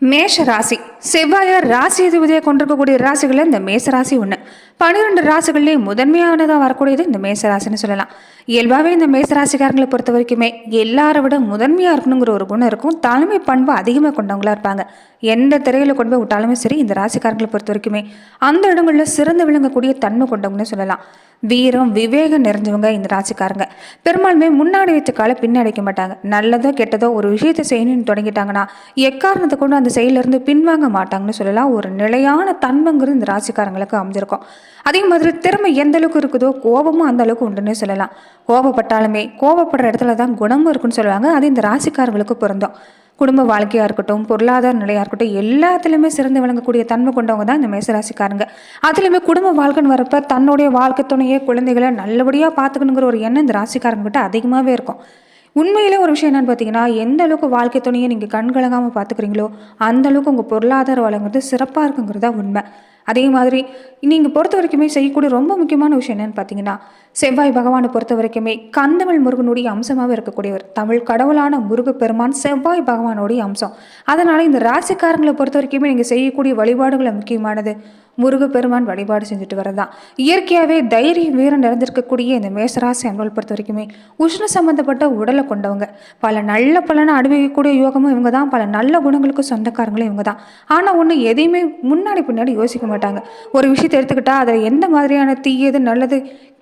மேஷ ராசி. செவ்வாயார் ராசி அதிபதியை கொண்டிருக்கக்கூடிய ராசிகளில் இந்த மேச ராசி ஒன்று பன்னிரெண்டு ராசிகள்லேயே முதன்மையானதாக வரக்கூடியது இந்த மேச ராசின்னு சொல்லலாம். இயல்பாகவே இந்த மேசராசிக்காரங்களை பொறுத்த வரைக்குமே எல்லாரை விட முதன்மையாக இருக்கணுங்கிற ஒரு குணம் இருக்கும். தலைமை பண்பு அதிகமாக கொண்டவங்களா இருப்பாங்க. எந்த திரையில் கொண்டு போய் விட்டாலுமே சரி இந்த ராசிக்காரங்களை பொறுத்த வரைக்குமே அந்த இடங்களில் சிறந்து விளங்கக்கூடிய தன்மை கொண்டவங்கன்னு சொல்லலாம். வீரம் விவேகம் நிறைஞ்சவங்க இந்த ராசிக்காரங்க. பெரும்பாலுமே முன்னாடி வச்ச கால பின்னடைக்க மாட்டாங்க. நல்லதோ கெட்டதோ ஒரு விஷயத்தை செய்யணும்னு தொடங்கிட்டாங்கன்னா எக்காரணத்தை கொண்டு அந்த செயலிருந்து பின்வாங்க மாட்டாங்கன்னு சொல்லலாம். ஒரு நிலையான தன்மைங்கிறது இந்த ராசிக்காரங்களுக்கு அமைஞ்சிருக்கும். அதே மாதிரி திறமை எந்த அளவுக்கு இருக்குதோ கோபமும் அந்த அளவுக்கு உண்டுன்னு சொல்லலாம். கோபப்பட்டாலுமே கோபப்படுற இடத்துல தான் குணமும் இருக்குன்னு சொல்லுவாங்க. அது இந்த ராசிக்காரர்களுக்கு பொருந்தும். குடும்ப வாழ்க்கையாக இருக்கட்டும் பொருளாதார நிலையாக இருக்கட்டும் எல்லாத்துலேயுமே சிறந்து விளங்கக்கூடிய தன்மை கொண்டவங்க தான் இந்த மேசராசிக்காரங்க. அதுலேயுமே குடும்ப வாழ்க்கைன்னு வரப்ப தன்னுடைய வாழ்க்கை துணையே குழந்தைகளை நல்லபடியாக பார்த்துக்கணுங்கிற ஒரு எண்ணம் இந்த ராசிக்காரங்கிட்ட அதிகமாகவே இருக்கும். உண்மையிலே ஒரு விஷயம் என்னென்னு பார்த்தீங்கன்னா எந்த அளவுக்கு வாழ்க்கை துணையை நீங்கள் கண்கலங்காமல் பார்த்துக்கிறீங்களோ அந்த அளவுக்கு உங்கள் பொருளாதார வளங்கிறது சிறப்பாக இருக்குங்கிறதா உண்மை. அதே மாதிரி நீங்கள் பொறுத்த வரைக்குமே செய்யக்கூடிய ரொம்ப முக்கியமான விஷயம் என்னென்னு பார்த்தீங்கன்னா செவ்வாய் பகவானை பொறுத்த வரைக்குமே கந்தமிழ் முருகனுடைய அம்சமாகவே இருக்கக்கூடியவர். தமிழ் கடவுளான முருகப்பெருமான் செவ்வாய் பகவானுடைய அம்சம். அதனால் இந்த ராசிக்காரங்களை பொறுத்த வரைக்குமே நீங்கள் செய்யக்கூடிய வழிபாடுகளை முக்கியமானது. முருகப்பெருமான் வழிபாடு செஞ்சுட்டு வரதான் இயற்கையாகவே தைரியம் வீரம் நிறைஞ்சிருக்கக்கூடிய இந்த மேசராசி அன்பல் பொறுத்த வரைக்குமே உஷ்ண சம்பந்தப்பட்ட உடலை கொண்டவங்க. பல நல்ல பலனை அனுபவிக்கக்கூடிய யோகமும் இவங்க தான். பல நல்ல குணங்களுக்கு சொந்தக்காரங்களும் இவங்க தான். ஆனால் ஒன்று எதையுமே முன்னாடி பின்னாடி யோசிக்க மாட்டாங்க. ஒரு விஷயத்தை எடுத்துக்கிட்டா அதில் எந்த மாதிரியான தீயது நல்லது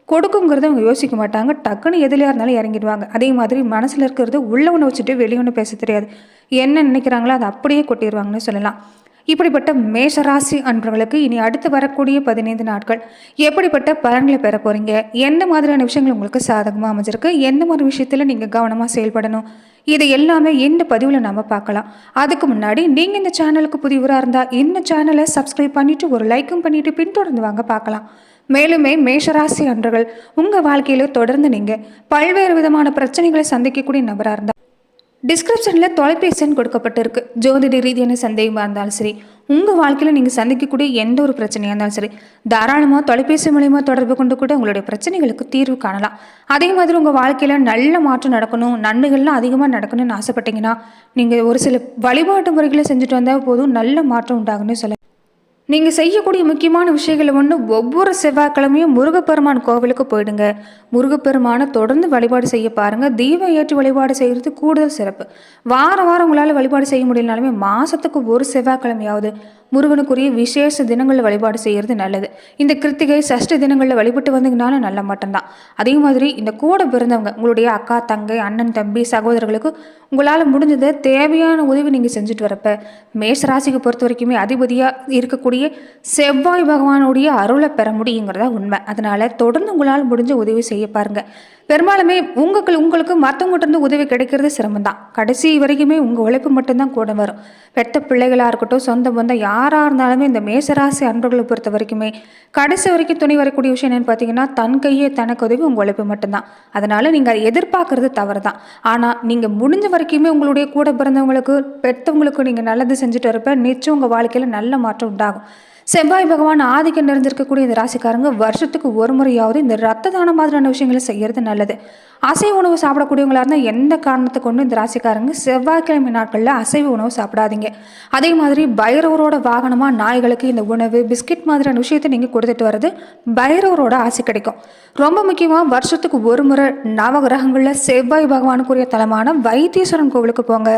கொடுக்குங்கிறத அவங்க யோசிக்க மாட்டாங்க. டக்குன்னு எதுலையாக இருந்தாலும் இறங்கிடுவாங்க. அதே மாதிரி மனசில் இருக்கிறது உள்ளவனை வச்சுட்டு வெளியே ஒன்று பேச தெரியாது. என்ன நினைக்கிறாங்களோ அதை அப்படியே கொட்டிடுவாங்கன்னு சொல்லலாம். இப்படிப்பட்ட மேஷராசி அன்பர்களுக்கு இனி அடுத்து வரக்கூடிய பதினைந்து நாட்கள் எப்படிப்பட்ட பலன்களை பெற போறீங்க? எந்த மாதிரியான விஷயங்கள் உங்களுக்கு சாதகமாக அமைஞ்சிருக்கு? எந்த மாதிரி விஷயத்தில் நீங்கள் கவனமாக செயல்படணும்? இது எல்லாமே இந்த பதிவில் நம்ம பார்க்கலாம். அதுக்கு முன்னாடி நீங்கள் இந்த சேனலுக்கு புதிவராக இருந்தால் இந்த சேனலை சப்ஸ்கிரைப் பண்ணிவிட்டு ஒரு லைக்கும் பண்ணிவிட்டு பின்தொடர்ந்து வாங்க பார்க்கலாம். மேலுமே மேஷராசி அன்றர்கள் உங்கள் வாழ்க்கையில் தொடர்ந்து நீங்கள் பல்வேறு விதமான பிரச்சனைகளை சந்திக்கக்கூடிய நபராக இருந்தால் டிஸ்கிரிப்ஷனில் தொலைபேசின்னு கொடுக்கப்பட்டிருக்கு. ஜோதிட ரீதியான சந்தேகமாக இருந்தாலும் சரி உங்கள் வாழ்க்கையில் நீங்கள் சந்திக்கக்கூடிய எந்த ஒரு பிரச்சனையாக இருந்தாலும் சரி தாராளமாக தொலைபேசி மூலயமா தொடர்பு கொண்டு கூட உங்களுடைய பிரச்சனைகளுக்கு தீர்வு காணலாம். அதே மாதிரி உங்கள் வாழ்க்கையில் நல்ல மாற்றம் நடக்கணும் நன்மைகள்லாம் அதிகமாக நடக்கணும்னு ஆசைப்பட்டீங்கன்னா நீங்கள் ஒரு சில வழிபாட்டு முறைகளை செஞ்சுட்டு வந்தால் போதும் நல்ல மாற்றம் உண்டாகுன்னு சொல்ல நீங்கள் செய்யக்கூடிய முக்கியமான விஷயங்கள் ஒன்று ஒவ்வொரு செவ்வாய்க்கிழமையும் முருகப்பெருமான் கோவிலுக்கு போயிடுங்க. முருகப்பெருமானை தொடர்ந்து வழிபாடு செய்ய பாருங்கள் தீபம் ஏற்றி வழிபாடு செய்கிறது கூடுதல் சிறப்பு. வாரம் வாரம் உங்களால் வழிபாடு செய்ய முடியலனாலுமே மாதத்துக்கு ஒரு செவ்வாய்க்கிழமையாவது முருகனுக்குரிய விசேஷ தினங்களில் வழிபாடு செய்கிறது நல்லது. இந்த கிருத்திகை சஷ்டி தினங்களில் வழிபட்டு வந்தீங்கனாலும் நல்ல மட்டும்தான். அதே மாதிரி இந்த கூட பிறந்தவங்க உங்களுடைய அக்கா தங்கை அண்ணன் தம்பி சகோதரர்களுக்கு உங்களால் முடிஞ்சதை தேவையான உதவி நீங்கள் செஞ்சுட்டு வரப்ப மேஷராசிக்கு பொறுத்த வரைக்குமே அதிபதியாக இருக்கக்கூடிய செவ்வாய் பகவானுடைய அருளை பெற முடியுங்கிறதா உண்மை. அதனால் தொடர்ந்து உங்களால் முடிஞ்ச உதவி செய்ய பாருங்கள் பெரும்பாலுமே உங்களுக்கு உங்களுக்கு மற்றவங்ககிட்ட இருந்து உதவி கிடைக்கிறது சிரமம் தான் கடைசி வரைக்குமே உங்கள் உழைப்பு மட்டும்தான் கூட வரும். பெத்த பிள்ளைகளாக இருக்கட்டும் சொந்த பந்தம் யாராக இருந்தாலுமே இந்த மேசராசி அன்பர்களை பொறுத்த வரைக்குமே கடைசி வரைக்கும் துணி வரக்கூடிய விஷயம் என்னென்னு பார்த்தீங்கன்னா தன் கையே தனக்கு உதவி உங்கள் உழைப்பு மட்டும்தான். அதனால் நீங்கள் அதை எதிர்பார்க்கறது தவறு தான் ஆனால் நீங்கள் முடிஞ்ச வரைக்குமே உங்களுடைய கூட பிறந்தவங்களுக்கு பெற்றவங்களுக்கு நீங்கள் நல்லது செஞ்சுட்டு வரப்ப நிச்சயம் உங்கள் வாழ்க்கையில் நல்ல மாற்றம் உண்டாகும். செவ்வாய் பகவான் ஆதிக்கம் நிறைஞ்சிருக்கக்கூடிய இந்த ராசிக்காரங்க வருஷத்துக்கு ஒரு முறையாவது இந்த ரத்த தானம் மாதிரியான விஷயங்களை செய்யறது நல்லது. அசைவ உணவு சாப்பிடக்கூடியவங்களா இருந்தால் எந்த காரணத்தை கொண்டு இந்த ராசிக்காரங்க செவ்வாய்க்கிழமை நாட்களில் அசைவ உணவு சாப்பிடாதீங்க. அதே மாதிரி பைரவரோட வாகனமாக நாய்களுக்கு இந்த உணவு பிஸ்கட் மாதிரியான விஷயத்தை நீங்கள் கொடுத்துட்டு வர்றது பைரவரோட ஆசை கிடைக்கும். ரொம்ப முக்கியமாக வருஷத்துக்கு ஒரு முறை நவகிரகங்களில் செவ்வாய் பகவானுக்குரிய தலமான வைத்தீஸ்வரன் கோவிலுக்கு போங்க.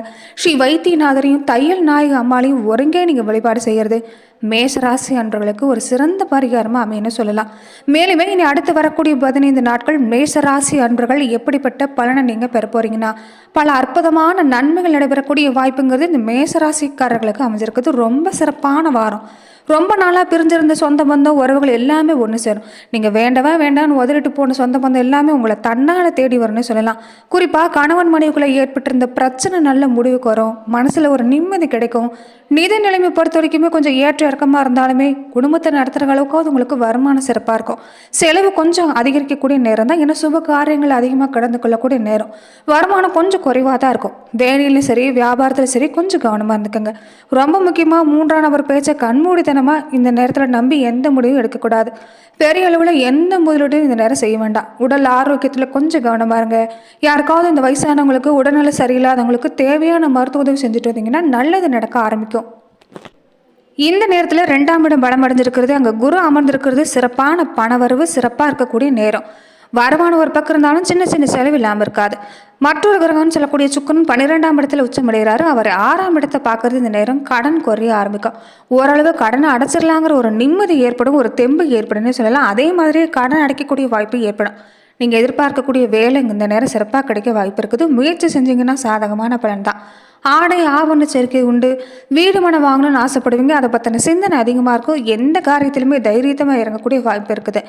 ஸ்ரீ வைத்தியநாதரையும் தையல் நாயக அம்மாளையும் ஒருங்கே நீங்கள் வழிபாடு செய்கிறது மேசராசி அன்றர்களுக்கு ஒரு சிறந்த பரிகாரமாக அமையன்னு சொல்லலாம். மேலுமே இனி அடுத்து வரக்கூடிய பதினைந்து நாட்கள் மேசராசி அன்பர்கள் எப்படிப்பட்ட பலனை நீங்கள் பெற போறீங்கன்னா பல அற்புதமான நன்மைகள் நடைபெறக்கூடிய வாய்ப்புங்கிறது இந்த மேசராசிக்காரர்களுக்கு அமைஞ்சிருக்கிறது. ரொம்ப சிறப்பான வாரம். ரொம்ப நாளாக பிரிஞ்சிருந்த சொந்த பந்தம் உறவுகள் எல்லாமே ஒன்று சேரும். நீங்கள் வேண்டவா வேண்டாம்னு உதறிட்டு போன சொந்த பந்தம் எல்லாமே உங்களை தன்னால் தேடி வரும்னு சொல்லலாம். குறிப்பாக கணவன் மனைவிக்குள்ளே ஏற்பட்டிருந்த பிரச்சனை நல்ல முடிவுக்கு வரும். மனசில் ஒரு நிம்மதி கிடைக்கும். நிதி நிலைமை பொறுத்த வரைக்குமே கொஞ்சம் ஏற்ற இறக்கமாக இருந்தாலுமே குடும்பத்தை நடத்துகிற அளவுக்கு உங்களுக்கு வருமானம் சிறப்பாக இருக்கும். செலவு கொஞ்சம் அதிகரிக்கக்கூடிய நேரம் தான் ஏன்னா சுப காரியங்கள் அதிகமாக கடந்து கொள்ளக்கூடிய நேரம். வருமானம் கொஞ்சம் குறைவாக தான் இருக்கும். வேலையிலும் சரி வியாபாரத்திலும் சரி கொஞ்சம் கவனமாக இருந்துக்கோங்க. ரொம்ப முக்கியமாக மூன்றாம் நபர் பேச்சை கண்மூடித்தனம் முட்டாள்தனமாக இந்த நேரத்தில் நம்பி எந்த முடிவும் எடுக்கக்கூடாது. பெரிய அளவில் எந்த முதலீடும் இந்த நேரம் செய்ய வேண்டாம். உடல் ஆரோக்கியத்தில் கொஞ்சம் கவனமாக இருங்க. யாருக்காவது இந்த வயசானவங்களுக்கு உடல்நல சரியில்லாதவங்களுக்கு தேவையான மருத்துவ உதவி செஞ்சுட்டு வந்தீங்கன்னா நல்லது நடக்க ஆரம்பிக்கும். இந்த நேரத்தில் ரெண்டாம் இடம் பலம் அடைஞ்சிருக்கிறது அங்கே குரு அமர்ந்திருக்கிறது சிறப்பான பணவரவு சிறப்பாக இருக்கக்கூடிய நேரம். வருமானம் ஒரு பக்கம் இருந்தாலும் சின்ன சின்ன செலவு இல்லாமல் இருக்காது. மற்றொரு கிரகம்னு சொல்லக்கூடிய சுக்கரன் பன்னிரெண்டாம் இடத்துல உச்சமடைகிறாரு அவர் ஆறாம் இடத்தை பார்க்கறது இந்த நேரம் கடன் குறைய ஆரம்பிக்கும். ஓரளவு கடனை அடைச்சிடலாங்கிற ஒரு நிம்மதி ஏற்படும் ஒரு தெம்பு ஏற்படும்னு சொல்லலாம். அதே மாதிரியே கடன் அடைக்கக்கூடிய வாய்ப்பு ஏற்படும். நீங்கள் எதிர்பார்க்கக்கூடிய வேலை இந்த நேரம் சிறப்பாக கிடைக்க வாய்ப்பு இருக்குது. முயற்சி செஞ்சீங்கன்னா சாதகமான பலன் தான். ஆடை ஆவண சேர்க்கை உண்டு. வீடு மனம் வாங்கணும்னு ஆசைப்படுவீங்க. அதை பற்றின சிந்தனை அதிகமாக இருக்கும். எந்த காரியத்திலுமே தைரியத்தமாக இறங்கக்கூடிய வாய்ப்பு இருக்குது.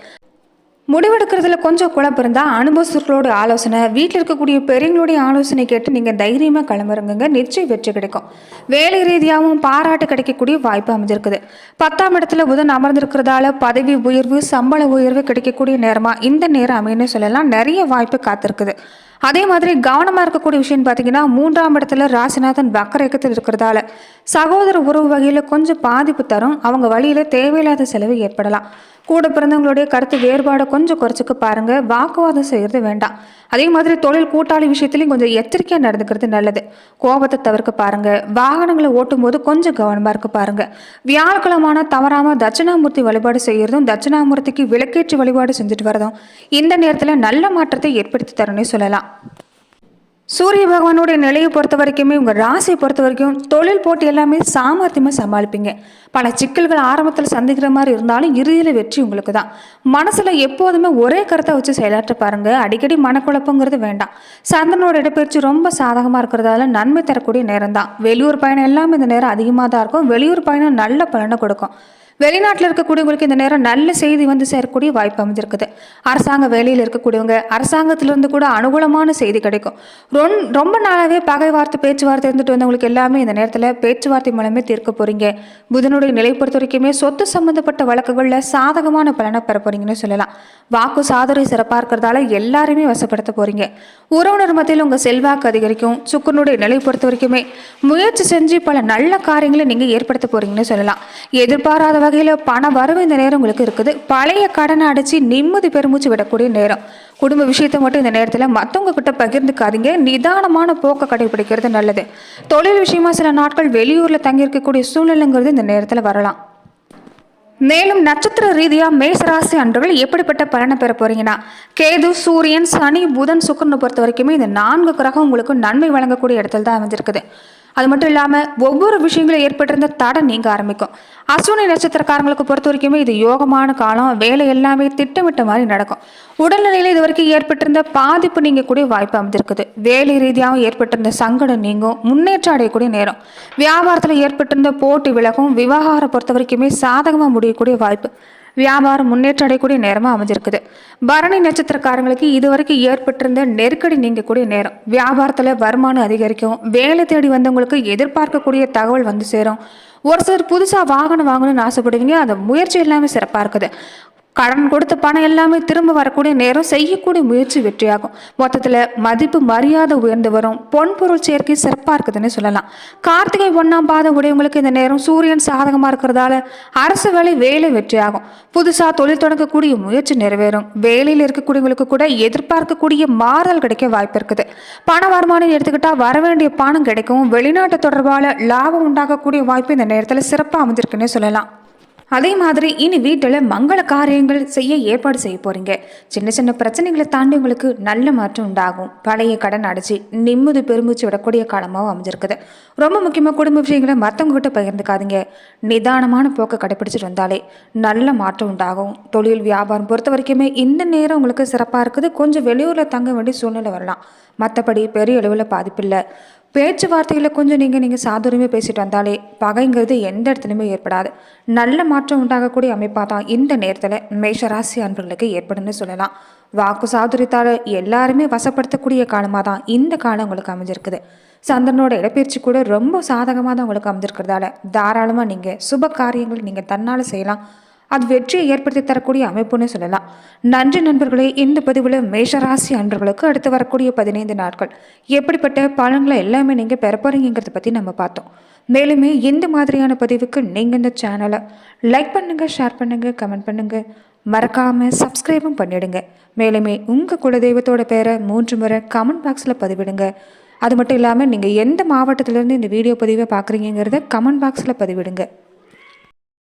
முடிவெடுக்கிறதுல கொஞ்சம் குழப்பம் இருந்தால் அனுபவஸ்தர்களோட ஆலோசனை வீட்டில் இருக்கக்கூடிய பெரியவங்களுடைய ஆலோசனை கேட்டு நீங்கள் தைரியமாக கிளம்புறங்க நிச்சயம் வெற்றி கிடைக்கும். வேலை ரீதியாகவும் பாராட்டு கிடைக்கக்கூடிய வாய்ப்பு அமைஞ்சிருக்குது. பத்தாம் இடத்துல புதன் அமர்ந்திருக்கிறதால பதவி உயர்வு சம்பள உயர்வு கிடைக்கக்கூடிய நேரமாக இந்த நேரம் அமைன்னு சொல்லலாம். நிறைய வாய்ப்பு காத்திருக்குது. அதே மாதிரி கவனமாக இருக்கக்கூடிய விஷயம் பார்த்தீங்கன்னா மூன்றாம் இடத்துல ராசிநாதன் வக்கரேக்கத்தில் இருக்கிறதால சகோதர உறவு வகையில் கொஞ்சம் பாதிப்பு தரும். அவங்க வழியில் தேவையில்லாத செலவு ஏற்படலாம். கூட பிறந்தவங்களுடைய கருத்து வேறுபாடை கொஞ்சம் குறைச்சிக்க பாருங்க. வாக்குவாதம் செய்கிறது வேண்டாம். அதே மாதிரி தொழில் கூட்டாளி விஷயத்துலையும் கொஞ்சம் எச்சரிக்கையாக நடந்துக்கிறது நல்லது. கோபத்தை தவிர்க்க பாருங்க. வாகனங்களை ஓட்டும் போது கொஞ்சம் கவனமாக இருக்க பாருங்க. வியாழக்கிழமான தவறாம தட்சிணாமூர்த்தி வழிபாடு செய்கிறதும் தட்சிணாமூர்த்திக்கு விளக்கேற்றி வழிபாடு செஞ்சுட்டு வரதும் இந்த நேரத்தில் நல்ல மாற்றத்தை ஏற்படுத்தி தரணும்னு சொல்லலாம். சூரிய பகவானுடைய நிலையை பொறுத்த வரைக்குமே உங்கள் ராசியை பொறுத்த வரைக்கும் தொழில் போட்டி எல்லாமே சாமர்த்தியமாக சமாளிப்பீங்க. பல சிக்கல்கள் ஆரம்பத்தில் சந்திக்கிற மாதிரி இருந்தாலும் இறுதியில் வெற்றி உங்களுக்கு தான் மனசில் எப்போதுமே ஒரே கருத்தை வச்சு செயலாற்ற பாருங்கள் அடிக்கடி மனக்குழப்பங்கிறது வேண்டாம். சந்திரனோட இடப்பெயர்ச்சி ரொம்ப சாதகமாக இருக்கிறதால நன்மை தரக்கூடிய நேரம் தான் வெளியூர் பயணம் எல்லாமே இந்த நேரம் அதிகமாக தான் இருக்கும். வெளியூர் பயணம் நல்ல பலனை கொடுக்கும். வெளிநாட்டில் இருக்கக்கூடியவங்களுக்கு இந்த நேரம் நல்ல செய்தி வந்து சேரக்கூடிய வாய்ப்பு அமைஞ்சிருக்குது. அரசாங்க வேலையில் இருக்கக்கூடியவங்க அரசாங்கத்திலிருந்து கூட அனுகூலமான செய்தி கிடைக்கும். ரொம் ரொம்ப நாளாகவே பகை வார்த்தை பேச்சுவார்த்தை இருந்துட்டு வந்தவங்களுக்கு எல்லாமே இந்த நேரத்தில் பேச்சுவார்த்தை மூலமே தீர்க்க போகிறீங்க புதனுடைய நிலை பொறுத்த வரைக்குமே சொத்து சம்பந்தப்பட்ட வழக்குகளில் சாதகமான பலனை பெற போகிறீங்கன்னு சொல்லலாம். வாக்கு சாதனை சிறப்பாக இருக்கிறதால எல்லாருமே வசப்படுத்த போகிறீங்க உறவினர் மத்தியில் உங்கள் செல்வாக்கு அதிகரிக்கும். சுக்கனுடைய நிலை பொறுத்த வரைக்குமே முயற்சி செஞ்சு பல நல்ல காரியங்களை நீங்கள் ஏற்படுத்த போகிறீங்கன்னு சொல்லலாம். எதிர்பாராத வகையில் பண வரவு இந்த நேரம் உங்களுக்கு இருக்குது. பழைய கடனை அடைச்சி நிம்மதி பெருமூச்சு விடக்கூடிய நேரம். குடும்ப விஷயத்தை மட்டும் இந்த நேரத்தில் மற்றவங்க கிட்ட பகிர்ந்துக்காதீங்க. நிதானமான போக்கை கடைபிடிக்கிறது நல்லது. தொழில் விஷயமா சில நாட்கள் வெளியூரில் தங்கியிருக்கக்கூடிய சூழ்நிலைங்கிறது இந்த நேரத்தில் வரலாம். மேலும் நட்சத்திர ரீதியாக மேசராசி அன்றுகள் எப்படிப்பட்ட பலனை பெற போறீங்கன்னா கேது சூரியன் சனி புதன் சுக்கரனை பொறுத்த வரைக்குமே இந்த நான்கு கிரகம் உங்களுக்கு நன்மை வழங்கக்கூடிய இடத்துல தான் அமைஞ்சிருக்குது. அது மட்டும் இல்லாமல் ஒவ்வொரு விஷயங்களும் ஏற்பட்டிருந்த தடை நீங்க ஆரம்பிக்கும். அஸ்வினி நட்சத்திரக்காரங்களுக்கு பொறுத்த வரைக்குமே இது யோகமான காலம் வேலை எல்லாமே திட்டமிட்ட மாதிரி நடக்கும். உடல்நிலையில் இது வரைக்கும் ஏற்பட்டிருந்த பாதிப்பு நீங்க கூடிய வாய்ப்பு அமைஞ்சிருக்குது வேலை ரீதியாகவும் ஏற்பட்டிருந்த சங்கடம் நீங்கும் முன்னேற்றம் அடையக்கூடிய நேரம். வியாபாரத்தில் ஏற்பட்டிருந்த போட்டி விலகும் விவகாரம் பொறுத்த வரைக்குமே சாதகமாக முடியக்கூடிய வாய்ப்பு. வியாபாரம் முன்னேற்றம் அடையக்கூடிய நேரமாக அமைஞ்சிருக்குது. பரணி நட்சத்திரக்காரங்களுக்கு இதுவரைக்கும் ஏற்பட்டிருந்த நெருக்கடி நீங்கக்கூடிய நேரம். வியாபாரத்தில் வருமானம் அதிகரிக்கும். வேலை தேடி வந்தவங்களுக்கு எதிர்பார்க்கக்கூடிய தகவல் வந்து சேரும். ஒரு சிலர் புதுசாக வாகனம் வாங்கணும்னு ஆசைப்படுவீங்க. அந்த முயற்சி எல்லாமே சிறப்பாக இருக்குது. கடன் கொடுத்த பணம் எல்லாமே திரும்ப வரக்கூடிய நேரம் செய்யக்கூடிய முயற்சி வெற்றியாகும். மொத்தத்தில் மதிப்பு மரியாதை உயர்ந்து வரும். பொன்பொருள் சேர்க்கை சிறப்பாக இருக்குதுன்னு சொல்லலாம். கார்த்திகை ஒன்றாம் பாதம் உடையவங்களுக்கு இந்த நேரம் சூரியன் சாதகமாக இருக்கிறதால அரசு வேலை வேலை வெற்றியாகும். புதுசாக தொழில் தொடங்கக்கூடிய முயற்சி நிறைவேறும். வேலையில் இருக்கக்கூடியவங்களுக்கு கூட எதிர்பார்க்கக்கூடிய மாறுதல் கிடைக்க வாய்ப்பு இருக்குது. பண வருமானம் எடுத்துக்கிட்டால் வர வேண்டிய பணம் கிடைக்கும் வெளிநாட்டு தொடர்பால் லாபம் உண்டாகக்கூடிய வாய்ப்பு இந்த நேரத்தில் சிறப்பாக அமைஞ்சிருக்குன்னே சொல்லலாம். அதே மாதிரி இனி வீட்டில் மங்கள காரியங்கள் செய்ய ஏற்பாடு செய்ய போறீங்க. சின்ன சின்ன பிரச்சனைகளை தாண்டி உங்களுக்கு நல்ல மாற்றம் உண்டாகும். பழைய கடன் அடைச்சி நிம்மதி பெருமூச்சு விடக்கூடிய காலமாகவும் அமைஞ்சிருக்குது. ரொம்ப முக்கியமாக குடும்ப விஷயங்களை மற்றவங்க கிட்ட பகிர்ந்துக்காதீங்க. நிதானமான போக்கை கடைப்பிடிச்சிட்டு வந்தாலே நல்ல மாற்றம் உண்டாகும். தொழில் வியாபாரம் பொறுத்த வரைக்குமே இந்த நேரம் உங்களுக்கு சிறப்பாக இருக்குது. கொஞ்சம் வெளியூரில் தங்க வேண்டிய சூழ்நிலை வரலாம். மற்றபடி பெரிய அளவில் பாதிப்பில்லை பேச்சுவார்த்தைகளை கொஞ்சம் நீங்கள் நீங்கள் சாதுரியமாக பேசிட்டு வந்தாலே பகைங்கிறது எந்த இடத்துலையுமே ஏற்படாது. நல்ல மாற்றம் உண்டாகக்கூடிய அமைப்பாக தான் இந்த நேரத்தில் மேஷராசி அன்பர்களுக்கு ஏற்படும்னு சொல்லலாம். வாக்கு சாதுரியத்தால் எல்லாருமே வசப்படுத்தக்கூடிய காலமாக தான் இந்த காலம் உங்களுக்கு அமைஞ்சிருக்குது. சந்திரனோட இடப்பெயர்ச்சி கூட ரொம்ப சாதகமாக தான் உங்களுக்கு அமைஞ்சிருக்கிறதால தாராளமாக நீங்கள் சுப காரியங்கள் நீங்கள் தன்னால் செய்யலாம். அது வெற்றியை ஏற்படுத்தி தரக்கூடிய அமைப்புன்னு சொல்லலாம். நன்றி நண்பர்களே இந்த பதிவில் மேஷராசி அன்பர்களுக்கு அடுத்து வரக்கூடிய பதினைந்து நாட்கள். எப்படிப்பட்ட பலன்களை எல்லாமே நீங்கள் பெற போகிறீங்கிறத பற்றி நம்ம பார்த்தோம். மேலுமே இந்த மாதிரியான பதிவுக்கு நீங்கள் இந்த சேனலை லைக் பண்ணுங்கள் ஷேர் பண்ணுங்கள் கமெண்ட் பண்ணுங்கள் மறக்காமல் சப்ஸ்கிரைபும் பண்ணிவிடுங்க மேலுமே உங்கள் குலதெய்வத்தோட பேரை மூன்று முறை கமெண்ட் பாக்ஸில் பதிவிடுங்க. அது மட்டும் இல்லாமல் நீங்கள் எந்த மாவட்டத்திலேருந்து இந்த வீடியோ பதிவை பார்க்குறீங்கிறத கமெண்ட் பாக்ஸில் பதிவிடுங்க.